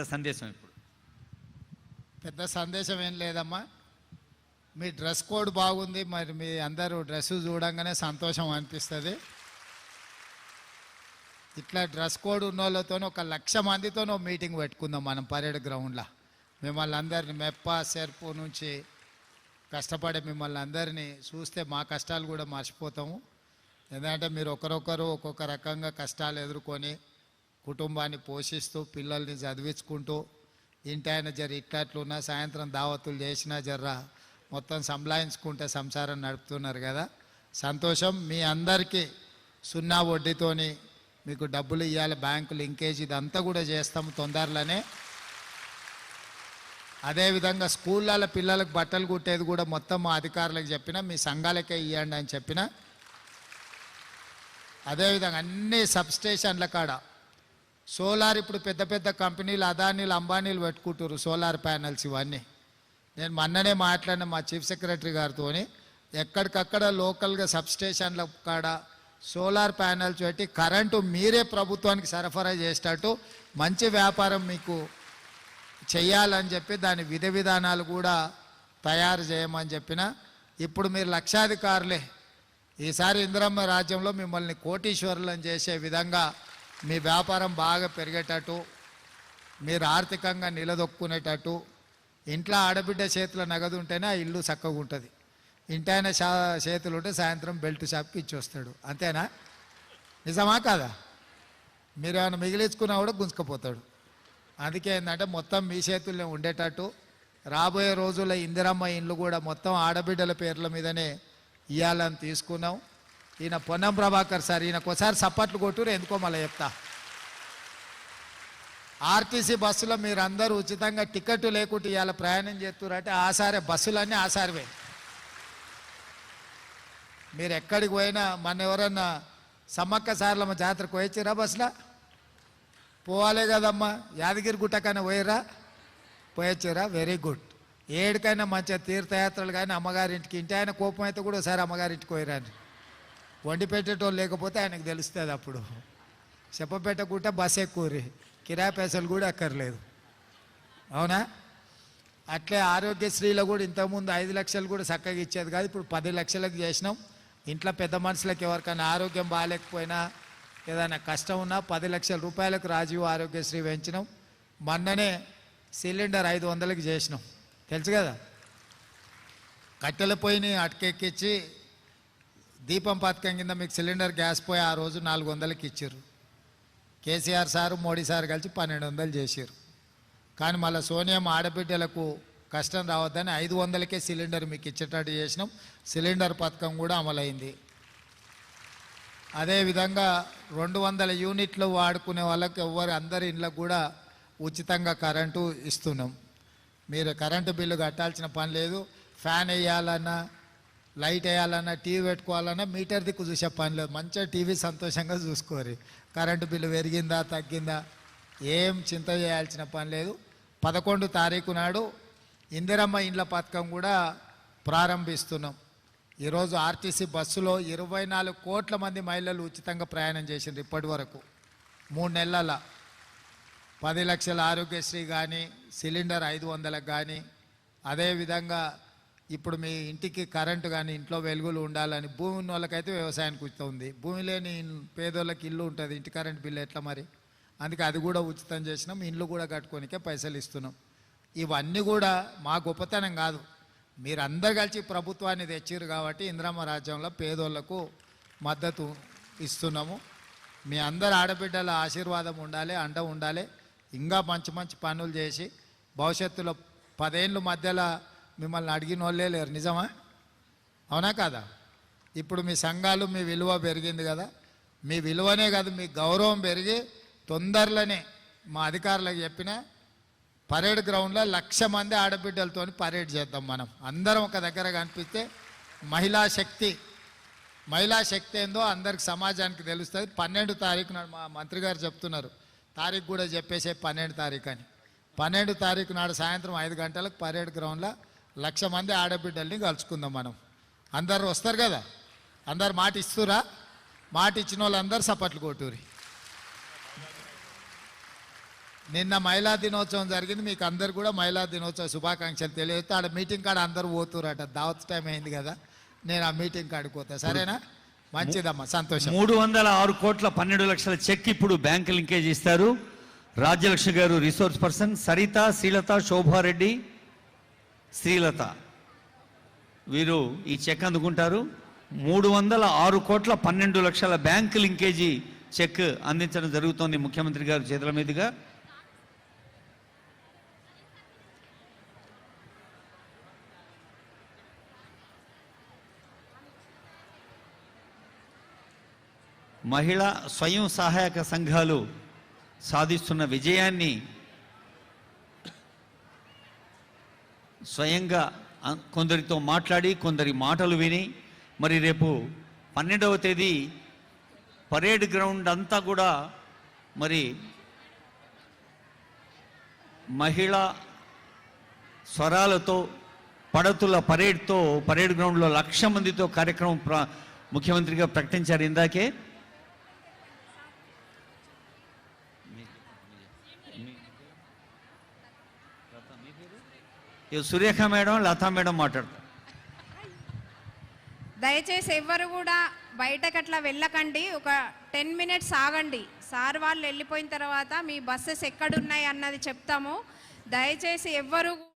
సందేశం ఇప్పుడు. పెద్ద సందేశం ఏం లేదమ్మా. మీ డ్రెస్ కోడ్ బాగుంది మరి మీ అందరూ డ్రెస్ చూడంగానే సంతోషం అనిపిస్తుంది. ఇట్లా డ్రెస్ కోడ్ ఉన్న వాళ్ళతో ఒక లక్ష మందితో మీటింగ్ పెట్టుకుందాం మనం పరేడ్ గ్రౌండ్లో. మిమ్మల్ని అందరిని మెప్ప సెర్పు నుంచి కష్టపడే మిమ్మల్ని అందరినీ చూస్తే మా కష్టాలు కూడా మర్చిపోతాము. ఎందుకంటే మీరు ఒకరొకరు ఒక్కొక్క రకంగా కష్టాలు ఎదుర్కొని కుటుంబాన్ని పోషిస్తూ పిల్లల్ని చదివించుకుంటూ ఇంటాయన జర ఇట్లట్లున్నా సాయంత్రం దావతులు చేసినా జర్రా మొత్తం సంలాయించుకుంటే సంసారం నడుపుతున్నారు కదా. సంతోషం మీ అందరికీ సున్నా వడ్డీతోని మీకు డబ్బులు ఇవ్వాలి బ్యాంకు లింకేజ్ ఇదంతా కూడా చేస్తాము తొందరలోనే. అదేవిధంగా స్కూళ్ళ పిల్లలకు బట్టలు కుట్టేది కూడా మొత్తం మా అధికారులకు చెప్పిన మీ సంఘాలకే ఇవ్వండి అని చెప్పిన. అదేవిధంగా అన్ని సబ్స్టేషన్ల కాడ సోలార్ ఇప్పుడు పెద్ద పెద్ద కంపెనీలు అదానీలు అంబానీలు పెట్టుకుంటారు సోలార్ ప్యానల్స్ ఇవన్నీ. నేను మొన్ననే మాట్లాడిన మా చీఫ్ సెక్రటరీ గారితో ఎక్కడికక్కడ లోకల్గా సబ్స్టేషన్ల కాడ సోలార్ ప్యానల్స్ పెట్టి కరెంటు మీరే ప్రభుత్వానికి సరఫరా చేసేటట్టు మంచి వ్యాపారం మీకు చేయాలని చెప్పి దాని విధి విధానాలు కూడా తయారు చేయమని చెప్పిన. ఇప్పుడు మీరు లక్షాధికారులే. ఈసారి ఇందిరమ్మ రాజ్యంలో మిమ్మల్ని కోటీశ్వరులను చేసే విధంగా మీ వ్యాపారం బాగా పెరిగేటట్టు మీరు ఆర్థికంగా నిలదొక్కునేటట్టు ఇంట్లో ఆడబిడ్డ చేతిలో నగదు ఉంటేనే ఆ ఇల్లు చక్కగా ఉంటుంది ఇంటైన షా చేతులు ఉంటే సాయంత్రం బెల్ట్ షాప్కి ఇచ్చి వస్తాడు అంతేనా? నిజమా కాదా? మీరు ఏమైనా మిగిలించుకున్నా కూడా గుంజుకపోతాడు. అందుకే ఏంటంటే మొత్తం మీ చేతుల్లో ఉండేటట్టు రాబోయే రోజుల్లో ఇందిరమ్మ ఇండ్లు కూడా మొత్తం ఆడబిడ్డల పేర్ల మీదనే ఇవ్వాలని తీసుకున్నాం. ఈయన పొన్నం ప్రభాకర్ సార్ ఈయనకు ఒకసారి సప్పట్లు కొట్టురు ఎందుకో మళ్ళీ చెప్తా. ఆర్టీసీ బస్సులో మీరు అందరూ ఉచితంగా టికెట్ లేకుండా ఇవాళ ప్రయాణం చేస్తున్నారంటే ఆసారే బస్సులన్నీ ఆసారివే. మీరు ఎక్కడికి పోయినా మన ఎవరన్నా సమ్మక్క సార్లమ్మ జాతరకు పోయొచ్చిరా బస్సులో? పోవాలే కదమ్మా యాదగిరి గుట్టకైనా పోయిరా పోయొచ్చారా వెరీ గుడ్ ఏడికైనా మంచిగా తీర్థయాత్రలు కానీ అమ్మగారింటికి ఇంటి ఆయన కోపం అయితే కూడా ఒకసారి అమ్మగారింటికి పోయిరాని వండి పెట్టేటోళ్ళు లేకపోతే ఆయనకు తెలుస్తుంది అప్పుడు. చెప్పపెట్టకుంటే బస్ ఎక్కువరి. కిరాయి పైసలు కూడా అక్కర్లేదు. అవునా? అట్లే ఆరోగ్యశ్రీలో కూడా ఇంతకుముందు ఐదు లక్షలు కూడా చక్కగా ఇచ్చేది కాదు ఇప్పుడు పది లక్షలకు చేసినాం. ఇంట్లో పెద్ద మనుషులకు ఎవరికైనా ఆరోగ్యం బాగాలేకపోయినా ఏదైనా కష్టం ఉన్నా పది లక్షల రూపాయలకు రాజీవ్ ఆరోగ్యశ్రీ పెంచినాం. మొన్ననే సిలిండర్ ఐదు వందలకి చేసినాం. తెలుసు కదా? కట్టెల పొయ్యిని అటకెక్కించి దీపం పథకం కింద మీకు సిలిండర్ గ్యాస్ పోయి ఆ రోజు నాలుగు వందలకి ఇచ్చారు. కేసీఆర్ సారు మోడీ సార్ కలిసి పన్నెండు వందలు చేశారు. కానీ మళ్ళీ సోనియం ఆడబిడ్డలకు కష్టం రావద్దని ఐదు వందలకే సిలిండర్ మీకు ఇచ్చేటట్టు చేసినాం. సిలిండర్ పథకం కూడా అమలైంది. అదేవిధంగా రెండు వందల యూనిట్లు వాడుకునే వాళ్ళకి ఎవరు అందరి ఇంట్లో కూడా ఉచితంగా కరెంటు ఇస్తున్నాం. మీరు కరెంటు బిల్లు కట్టాల్సిన పని లేదు. ఫ్యాన్ వేయాలన్నా లైట్ వేయాలన్నా టీవీ పెట్టుకోవాలన్నా మీటర్ దిక్కు చూసే పని లేదు. మంచిగా టీవీ సంతోషంగా చూసుకోరు. కరెంటు బిల్లు పెరిగిందా తగ్గిందా? ఏం చింత చేయాల్సిన పని లేదు. పదకొండు తారీఖు నాడు ఇందిరమ్మ ఇండ్ల పథకం కూడా ప్రారంభిస్తున్నాం. ఈరోజు ఆర్టీసీ బస్సులో ఇరవై నాలుగు కోట్ల మంది మహిళలు ఉచితంగా ప్రయాణం చేసింది ఇప్పటి వరకు. మూడు నెలల. పది లక్షల ఆరోగ్యశ్రీ కానీ సిలిండర్ ఐదు వందలకు కానీ అదేవిధంగా ఇప్పుడు మీ ఇంటికి కరెంటు కానీ ఇంట్లో వెలుగులు ఉండాలని భూమి ఉన్న వాళ్ళకైతే వ్యవసాయానికి ఉచితం భూమి లేని పేదోళ్ళకి ఇల్లు ఉంటుంది ఇంటి కరెంట్ బిల్లు ఎట్లా మరి? అందుకే అది కూడా ఉచితం చేసినాం ఇండ్లు కూడా కట్టుకోనికే పైసలు ఇస్తున్నాం. ఇవన్నీ కూడా మా గొప్పతనం కాదు. మీరు అందరు కలిసి ప్రభుత్వాన్ని తెచ్చిర్రు కాబట్టి ఇంద్రమ్మ రాజ్యంలో పేదోళ్ళకు మద్దతు ఇస్తున్నాము. మీ అందరు ఆడబిడ్డల ఆశీర్వాదం ఉండాలి అండ ఉండాలి. ఇంకా మంచి మంచి పనులు చేసి భవిష్యత్తులో పదేళ్ళు మధ్యలో మిమ్మల్ని అడిగిన వాళ్ళే లేరు. నిజమా? అవునా కాదా? ఇప్పుడు మీ సంఘాలు మీ విలువ పెరిగింది కదా. మీ విలువనే కాదు మీ గౌరవం పెరిగి తొందరలోనే మా అధికారులకు చెప్పిన పరేడ్ గ్రౌండ్లో లక్ష మంది ఆడబిడ్డలతో పరేడ్ చేద్దాం మనం. అందరం ఒక దగ్గర కనిపిస్తే మహిళా శక్తి. మహిళా శక్తి ఏందో అందరికి సమాజానికి తెలుస్తుంది. పన్నెండు తారీఖు నాడు మా మంత్రి గారు చెప్తున్నారు. తారీఖు కూడా చెప్పేసే పన్నెండు తారీఖు అని. పన్నెండు తారీఖు నాడు సాయంత్రం ఐదు గంటలకు పరేడ్ గ్రౌండ్లో లక్ష మంది ఆడబిడ్డల్ని కలుసుకుందాం మనం. అందరు వస్తారు కదా? అందరు మాట ఇస్తురా? మాట ఇచ్చిన వాళ్ళందరూ సపట్లు కొట్టూరి నిన్న మహిళా దినోత్సవం జరిగింది మీకు అందరు కూడా మహిళా దినోత్సవ శుభాకాంక్షలు తెలియజేస్తే. ఆడ మీటింగ్ కాడ అందరు పోతురట దావత్ టైం అయింది కదా? నేను ఆ మీటింగ్ కాడికి పోతా. సరేనా? మంచిదమ్మా సంతోషం. మూడు వందల ఆరు కోట్ల పన్నెండు లక్షల చెక్ ఇప్పుడు బ్యాంక్ లింకేజ్ ఇస్తారు. రాజ్యలక్ష్మి గారు రిసోర్స్ పర్సన్ సరిత శ్రీలత శోభారెడ్డి శ్రీలత. వీరు ఈ చెక్ అందుకుంటారు. మూడు వందల ఆరు కోట్ల పన్నెండు లక్షల బ్యాంక్ లింకేజీ చెక్ అందించడం జరుగుతోంది ముఖ్యమంత్రి గారు చేతుల మీదుగా. మహిళా స్వయం సహాయక సంఘాలు సాధిస్తున్న విజయాన్ని స్వయంగా కొందరితో మాట్లాడి కొందరి మాటలు విని మరి రేపు పన్నెండవ తేదీ పరేడ్ గ్రౌండ్ అంతా కూడా మరి మహిళా స్వరాలతో పడతుల పరేడ్తో పరేడ్ గ్రౌండ్లో లక్ష మందితో కార్యక్రమం ప్ర ముఖ్యమంత్రిగా ప్రకటించారు ఇందాకే. సురేఖ మేడం లతా మేడం మాట్లాడతారు. దయచేసి ఎవ్వరు కూడా బయటకు అట్లా వెళ్ళకండి. ఒక టెన్ మినిట్స్ ఆగండి. సార్ వాళ్ళు వెళ్ళిపోయిన తర్వాత మీ బస్సెస్ ఎక్కడున్నాయి అన్నది చెప్తాము. దయచేసి ఎవ్వరు